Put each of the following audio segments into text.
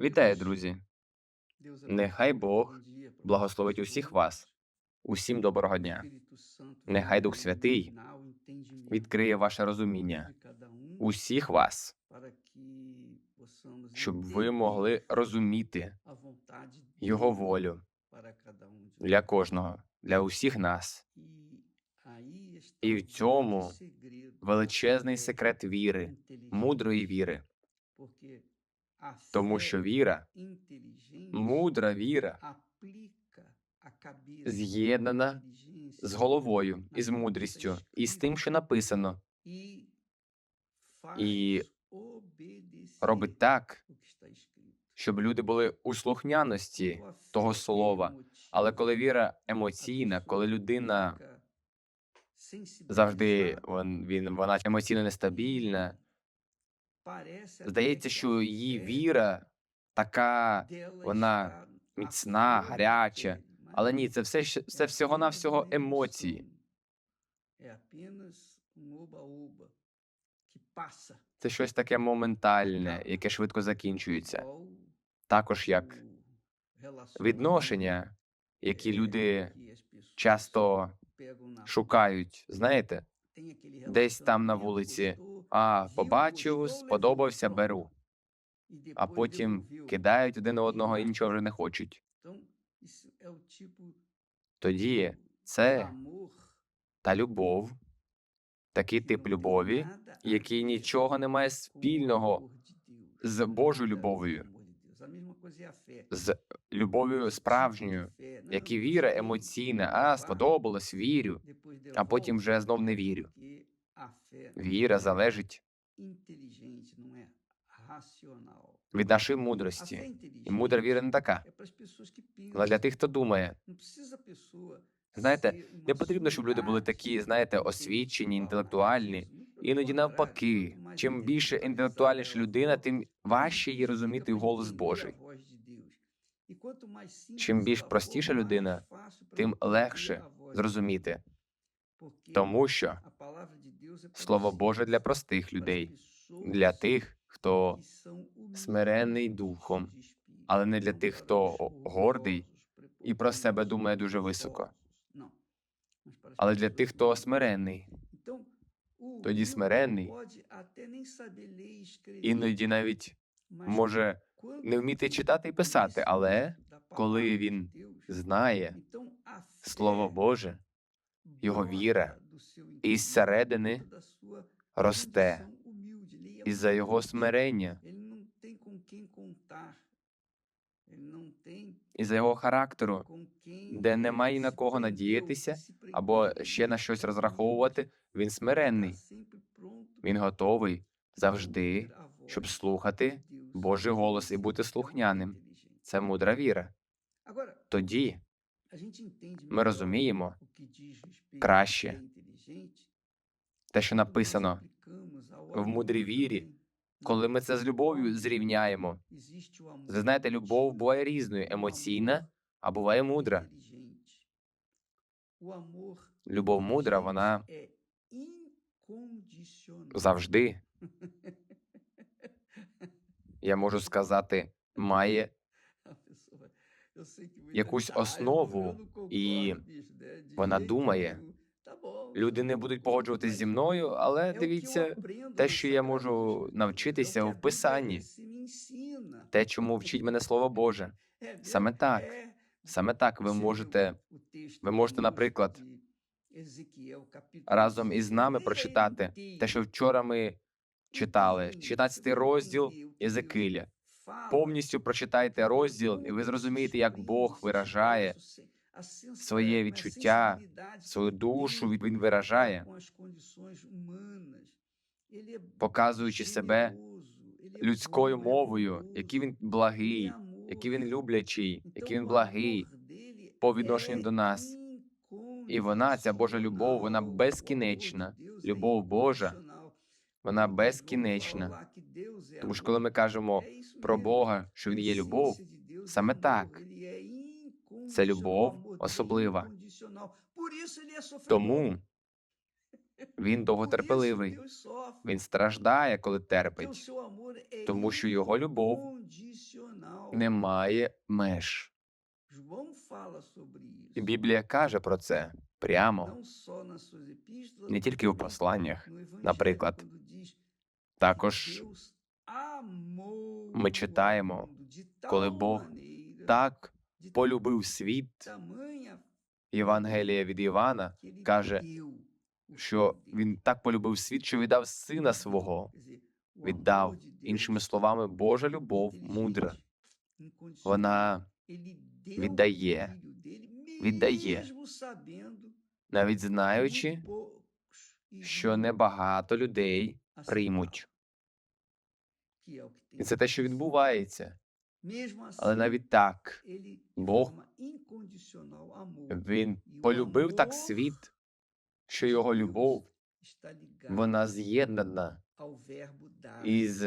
Вітаю, друзі! Нехай Бог благословить усіх вас. Усім доброго дня. Нехай Дух Святий відкриє ваше розуміння усіх вас, щоб ви могли розуміти Його волю для кожного, для усіх нас. І в цьому величезний секрет віри, мудрої віри, тому що віра, мудра віра, з'єднана з головою і з мудрістю, і з тим, що написано, і робить так, щоб люди були у слухняності того слова. Але коли віра емоційна, коли людина завжди він вона емоційно нестабільна, здається, що її віра така вона міцна, гаряча. Але ні, це все це всього навсього емоції. Це щось таке моментальне, яке швидко закінчується. Також як відношення, які люди часто шукають, знаєте, десь там на вулиці. А, побачив, сподобався, беру. А потім кидають один одного і нічого вже не хочуть. Тоді це та любов, такий тип любові, який нічого не має спільного з Божою любов'ю, з любов'ю справжньою, як і віра емоційна, а сподобалось, вірю, а потім вже знов не вірю. Віра залежить від нашої мудрості. І мудра віра не така. Але для тих, хто думає, знаєте, не потрібно, щоб люди були такі, знаєте, освічені, інтелектуальні. Іноді навпаки, чим більше інтелектуальніша людина, тим важче їй розуміти голос Божий. Чим більш простіша людина, тим легше зрозуміти, тому що Слово Боже для простих людей, для тих, хто смиренний духом, але не для тих, хто гордий і про себе думає дуже високо, але для тих, хто смиренний. Тоді смиренний. Іноді навіть може не вміти читати і писати, але коли він знає Слово Боже, його віра із середини росте із-за його смирення, із-за його характеру, де немає на кого надіятися або ще на щось розраховувати, він смиренний. Він готовий завжди, щоб слухати Божий голос і бути слухняним. Це мудра віра. Тоді ми розуміємо краще те, що написано в мудрій вірі, коли ми це з любов'ю зрівняємо. Ви знаєте, любов буває різною, емоційна, а буває мудра. Любов мудра, вона завжди, я можу сказати, має якусь основу, і вона думає, люди не будуть погоджуватись зі мною, але дивіться, те, що я можу навчитися в писанні, те, чому вчить мене Слово Боже. Саме так, саме так ви можете, ви можете, наприклад, разом із нами прочитати те, що вчора ми читали, 16 розділ Єзекиля. Повністю прочитайте розділ, і ви зрозумієте, як Бог виражає своє відчуття, свою душу він виражає, показуючи себе людською мовою, який він благий, який він люблячий, який він благий по відношенню до нас. І вона, ця Божа любов, вона безкінечна. Любов Божа, вона безкінечна. Тому що коли ми кажемо про Бога, що він є любов, саме так. Це любов особлива. Тому Він довготерпеливий. Він страждає, коли терпить, тому що його любов не має меж. Біблія каже про це прямо, не тільки у посланнях. наприклад. Також ми читаємо, коли Бог так полюбив світ. Євангелія від Івана каже, що він так полюбив світ, що віддав сина свого. Віддав. Іншими словами, Божа любов мудра. Вона віддає, віддає, навіть знаючи, що небагато людей приймуть. І це те, що відбувається. Але навіть так Бог, він полюбив так світ, що його любов вона з'єднана із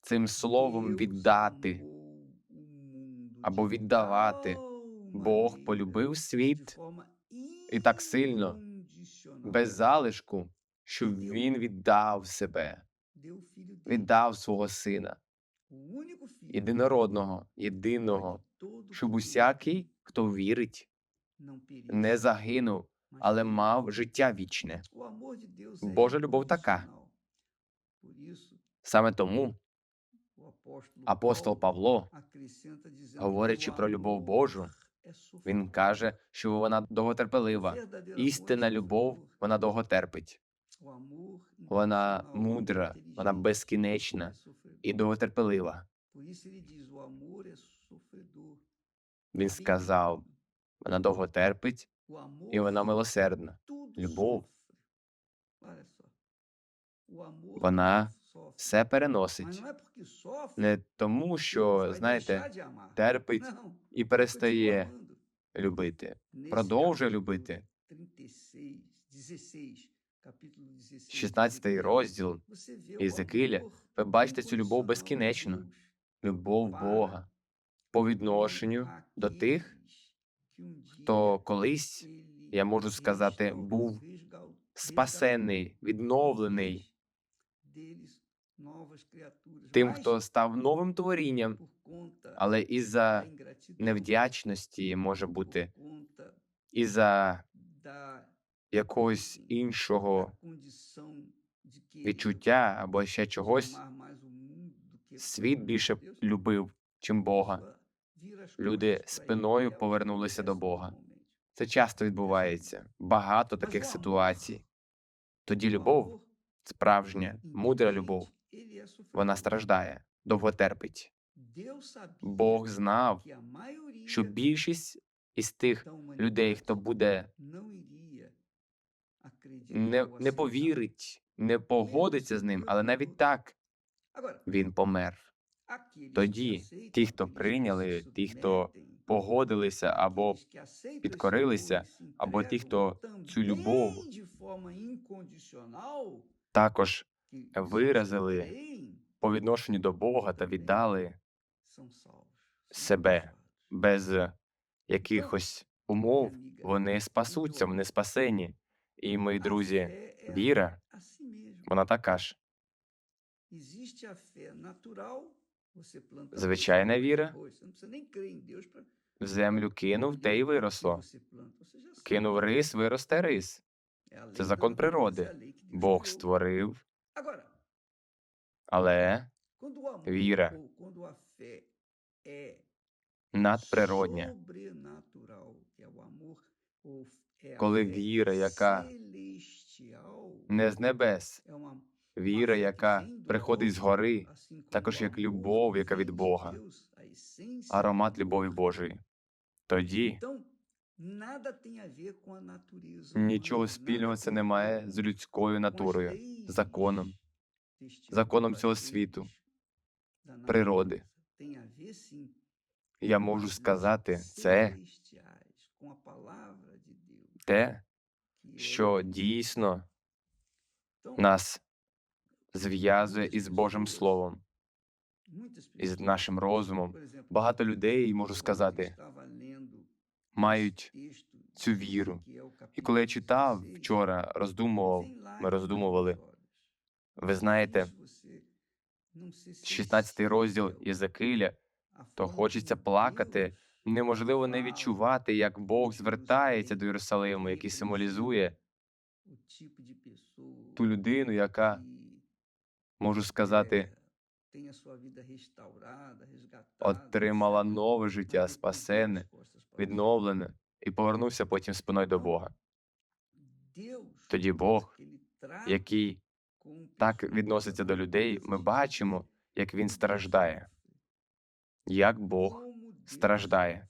цим словом віддати або віддавати. Бог полюбив світ і так сильно, без залишку, що він віддав себе, віддав свого сина, єдинородного, єдиного, щоб усякий, хто вірить, не загинув, але мав життя вічне. Божа любов така. Саме тому апостол Павло, говорячи про любов Божу, він каже, що вона довготерпелива. Істинна любов, вона довго терпить. Вона мудра, вона безкінечна і довготерпелива. Він сказав, Вона довго терпить і вона милосердна. любов, Вона все переносить. не тому, що, знаєте, терпить і перестає любити, продовжує любити. 16 розділ Єзекииля, ви бачите цю любов безкінечну, любов Бога по відношенню до тих, хто колись, я можу сказати, був спасений, відновлений. Тим, хто став новим творінням, але із-за невдячності може бути, із-за якогось іншого відчуття або ще чогось, світ більше любив, чим Бога. Люди спиною повернулися до Бога. Це часто відбувається. Багато таких ситуацій. Тоді любов, справжня, мудра любов, вона страждає, довго терпить. Бог знав, що більшість із тих людей, хто буде не, не повірить, не погодиться з ним, але навіть так він помер. Тоді ті, хто прийняли, ті, хто погодилися або підкорилися, або ті, хто цю любов Також виразили по відношенню до Бога та віддали себе без якихось умов. Вони спасуться, вони спасені. І мої друзі, віра, вона така ж. Звичайна віра В землю кинув, те й виросло. Кинув рис, виросте рис. Це закон природи. Бог створив, але віра надприродня. Коли віра, яка Не з небес, віра, яка приходить згори, також як любов, яка від Бога, аромат любові Божої. Тоді нічого спільного це не має з людською натурою, законом, законом цього світу, природи. Я можу сказати, це те, що дійсно нас зв'язує із Божим Словом, із нашим розумом. Багато людей, можу сказати, мають цю віру. І коли я читав вчора, роздумував, ми роздумували, ви знаєте, 16 розділ Єзекииля, то хочеться плакати. Неможливо не відчувати, як Бог звертається до Єрусалиму, який символізує ту людину, яка, можу сказати, отримала нове життя, спасене, відновлене, і повернувся потім спиною до Бога. Тоді Бог, Який так відноситься до людей, ми бачимо, як він страждає. Як Бог страждає.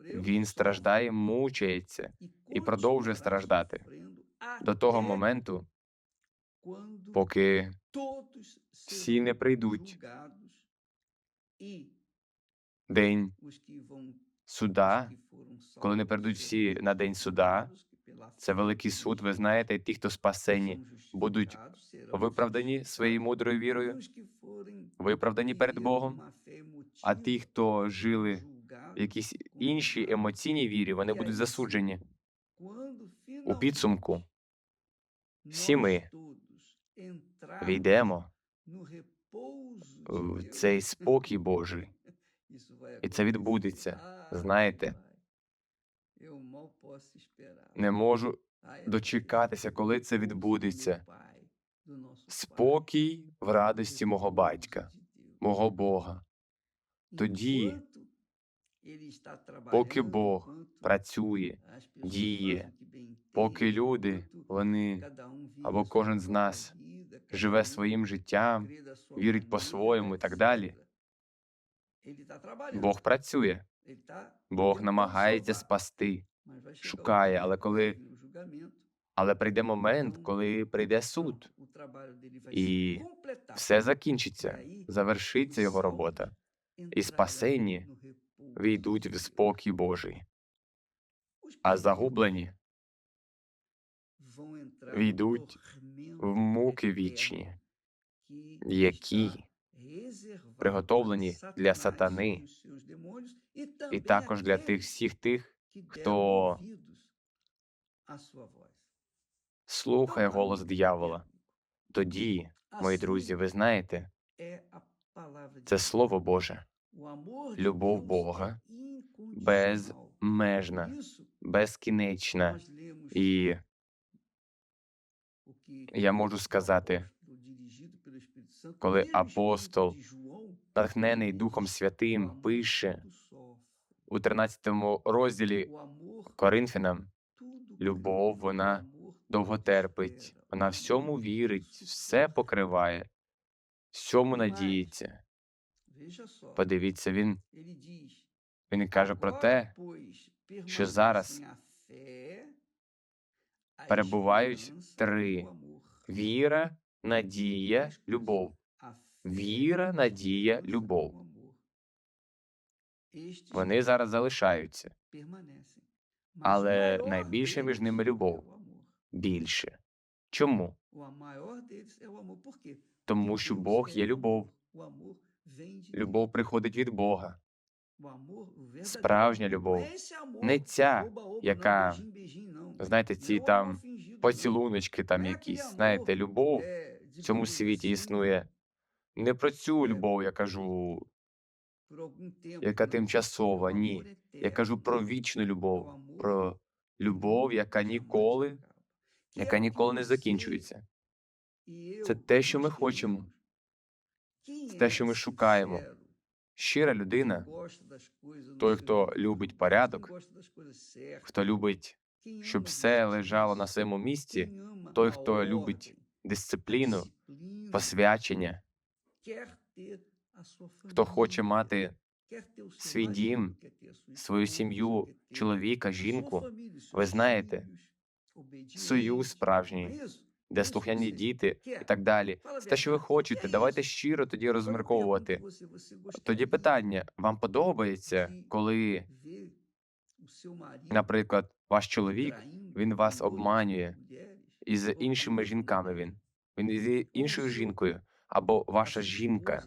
Він страждає, мучається і продовжує страждати до того моменту, поки всі не прийдуть. день суда, коли не прийдуть всі на день суда, це великий суд. Ви знаєте, ті, хто спасені, будуть виправдані своєю мудрою вірою, виправдані перед Богом. А ті, хто жили в якійсь іншій емоційній вірі, вони будуть засуджені. У підсумку всі ми війдемо в цей спокій Божий, і це відбудеться. Знаєте, не можу дочекатися, коли це відбудеться. Спокій в радості мого батька, мого Бога. Тоді, поки Бог працює, діє, поки люди, вони або кожен з нас живе своїм життям, вірить по-своєму і так далі. Бог працює, Бог намагається спасти, шукає, але коли але прийде момент, коли прийде суд, і все закінчиться, завершиться його робота, і спасені війдуть в спокій Божий, а загублені війдуть в муки вічні, які приготовлені для сатани, і також для тих всіх тих, хто слухає голос диявола. Тоді, мої друзі, ви знаєте, це Слово Боже, любов Бога безмежна, безкінечна. І я можу сказати, коли апостол, натхнений Духом Святим, пише у 13 розділі Коринфянам, любов, вона довго терпить, вона всьому вірить, все покриває, всьому надіється. Подивіться, він, він каже про те, що зараз перебувають три віра, надія, любов. Віра, надія, любов. Вони зараз залишаються але найбільше між ними любов. більше. Чому? Тому що Бог є любов. Любов приходить від Бога. Справжня любов, Не ця, яка, знаєте, ці там Поцілуночки там якісь, знаєте, любов в цьому світі існує. Не про цю любов я кажу, яка тимчасова, ні. Я кажу про вічну любов, про любов, яка ніколи, яка ніколи не закінчується. Це те, що ми хочемо, те, що ми шукаємо. Щира людина, той, хто любить порядок, хто любить, щоб все лежало на своєму місці, той, хто любить дисципліну, посвячення, хто хоче мати свій дім, свою сім'ю, чоловіка, жінку, ви знаєте, союз справжній, де слухняні діти і так далі. Те, що ви хочете, давайте щиро тоді розмірковувати. Тоді питання: вам подобається, коли, наприклад, ваш чоловік він вас обманює із іншими жінками? Він він із іншою жінкою, або ваша жінка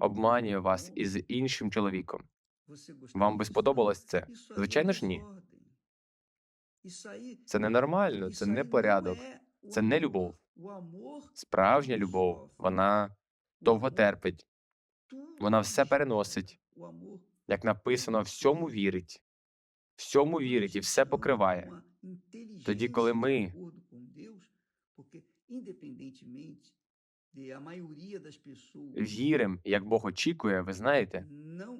обманює вас із іншим чоловіком. Вам би сподобалось це? Звичайно ж, ні. Це ненормально, це не порядок, це не любов. Справжня любов, вона довго терпить, вона все переносить. Як написано, всьому вірить, всьому вірить і все покриває. Тоді, коли ми віримо, як Бог очікує, ви знаєте,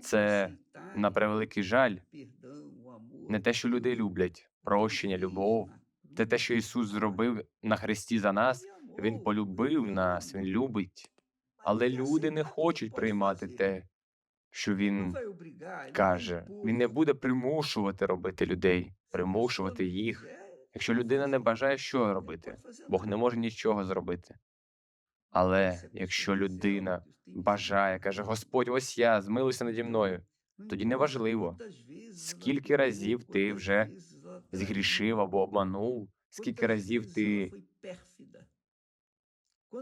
це на превеликий жаль, не те, що люди люблять, прощення, любов, це те, що Ісус зробив на хресті за нас. Він полюбив нас, Він любить. Але люди не хочуть приймати те, що Він каже. Він не буде примушувати робити людей, примушувати їх. Якщо людина не бажає, що робити? Бог не може нічого зробити. Але якщо людина бажає, каже, Господь, ось я, змилуйся наді мною, тоді неважливо, скільки разів ти вже згрішив або обманув, скільки разів ти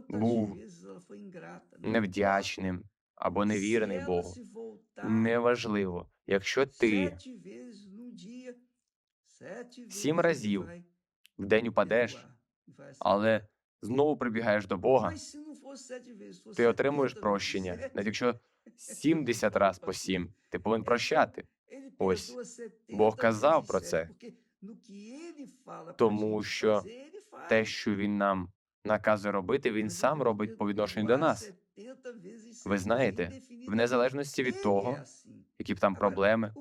був невдячним або невірний Богу. Неважливо, якщо ти сім разів в день упадеш, але знову прибігаєш до Бога, ти отримуєш прощення. Навіть якщо 70 раз по 7, ти повинен прощати. Ось Бог казав про це, Тому що Те, що він нам наказує робити, він сам робить по відношенню до нас. Ви знаєте, в незалежності від того, які б там проблеми,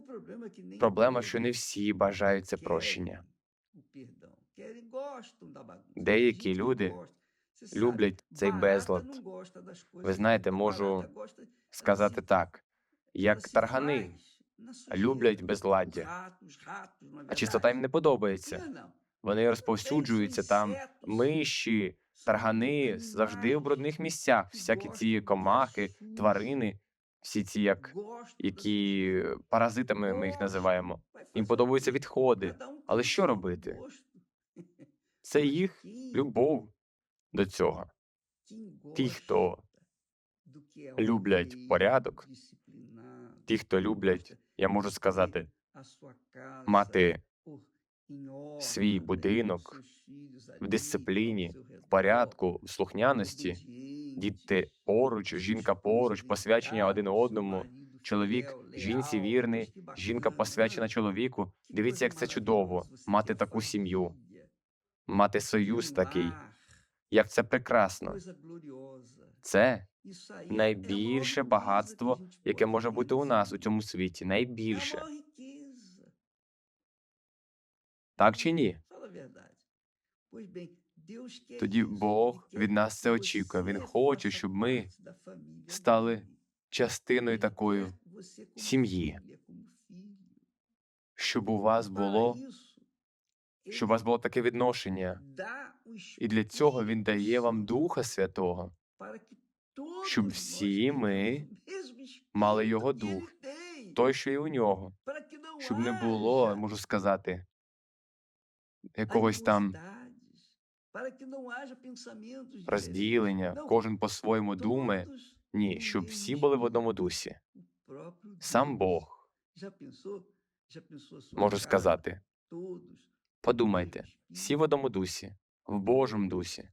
проблема, що не всі бажають це прощення. Деякі люди Люблять цей безлад. Ви знаєте, можу сказати так, як таргани люблять безладдя, а чистота їм не подобається. Вони розповсюджуються там миші, таргани завжди в брудних місцях. Всякі ці комахи, тварини, всі ці як які паразитами ми їх називаємо. Їм подобаються відходи. Але що робити? Це їх любов до цього. Ті, хто люблять порядок, Ті, хто люблять, я можу сказати, мати свій будинок в дисципліні, в порядку, в слухняності, діти поруч, жінка поруч, посвячення один одному, чоловік жінці вірний, жінка посвячена чоловіку. Дивіться, як це чудово. мати таку сім'ю, мати союз такий. Як це прекрасно. Це найбільше багатство, яке може бути у нас у цьому світі. Найбільше. Так чи ні? Тоді Бог від нас це очікує. Він хоче, щоб ми Стали частиною такої сім'ї, щоб у вас було, щоб у вас було таке відношення. І для цього він дає вам Духа Святого, щоб всі ми мали його дух, той, що і у нього, щоб не було, можу сказати, якогось там розділення, кожен по-своєму думає. Ні, щоб всі були в одному дусі. Сам Бог, можу сказати, подумайте, всі в одному дусі, в Божому дусі,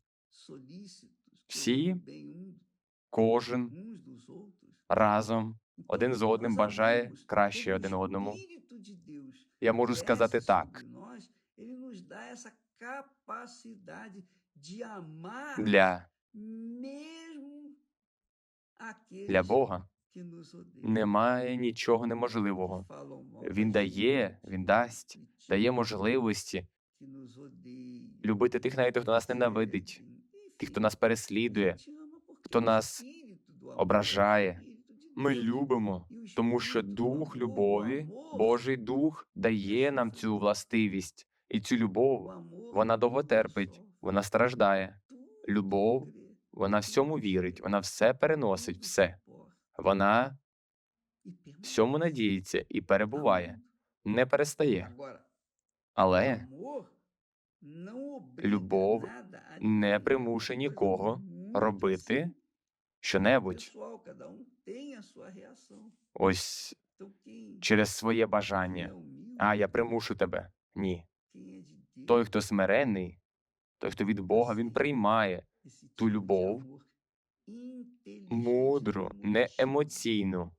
всі, кожен разом один з одним бажає краще один одному. Я можу сказати так. Для, для Бога немає нічого неможливого. Він дає, він дасть, дає можливості любити тих, навіть хто нас ненавидить, тих, хто нас переслідує, хто нас ображає. Ми любимо, тому що дух любові, Божий дух дає нам цю властивість, і цю любов вона довго терпить, вона страждає. Любов, вона всьому вірить, вона все переносить, все. Вона всьому надіється і перебуває, не перестає. Але любов не примушує нікого робити щонебудь. Ось через своє бажання. А я примушу тебе. Ні. Той, хто смирений, той, хто від Бога, він приймає ту любов, мудру, не емоційну,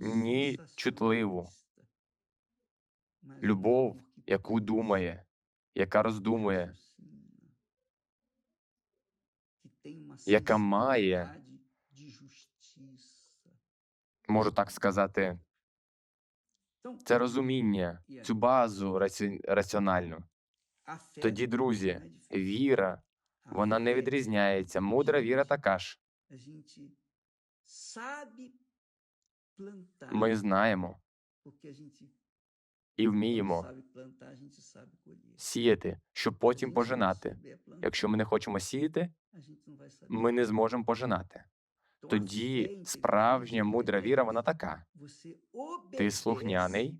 ні чутливу. любов, яку думає, яка роздумує, яка має, можу так сказати, це розуміння, цю базу раці... раціональну. Тоді, друзі, віра, вона не відрізняється. Мудра віра така ж. Ми знаємо і вміємо сіяти, щоб потім пожинати. Якщо ми не хочемо сіяти, ми не зможемо пожинати. Тоді справжня мудра віра, вона така. Ти слухняний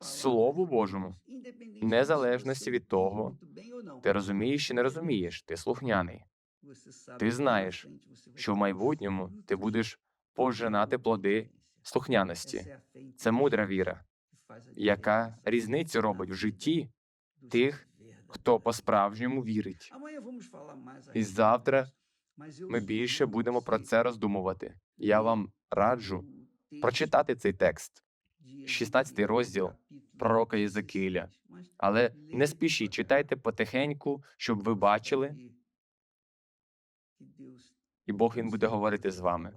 Слову Божому, незалежності від того, Ти розумієш чи не розумієш, ти слухняний. Ти знаєш, що в майбутньому ти будеш пожинати плоди слухняності. Це мудра віра, яка різницю робить в житті тих, хто по-справжньому вірить. І завтра ми більше будемо про це роздумувати. Я вам раджу прочитати цей текст, 16 розділ пророка Єзекіля. Але не спішіть, читайте потихеньку, щоб ви бачили, і Бог він буде говорити з вами.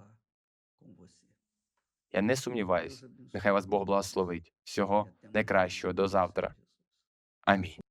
Я не сумніваюсь. Нехай вас Бог благословить. Всього найкращого до завтра. Амінь.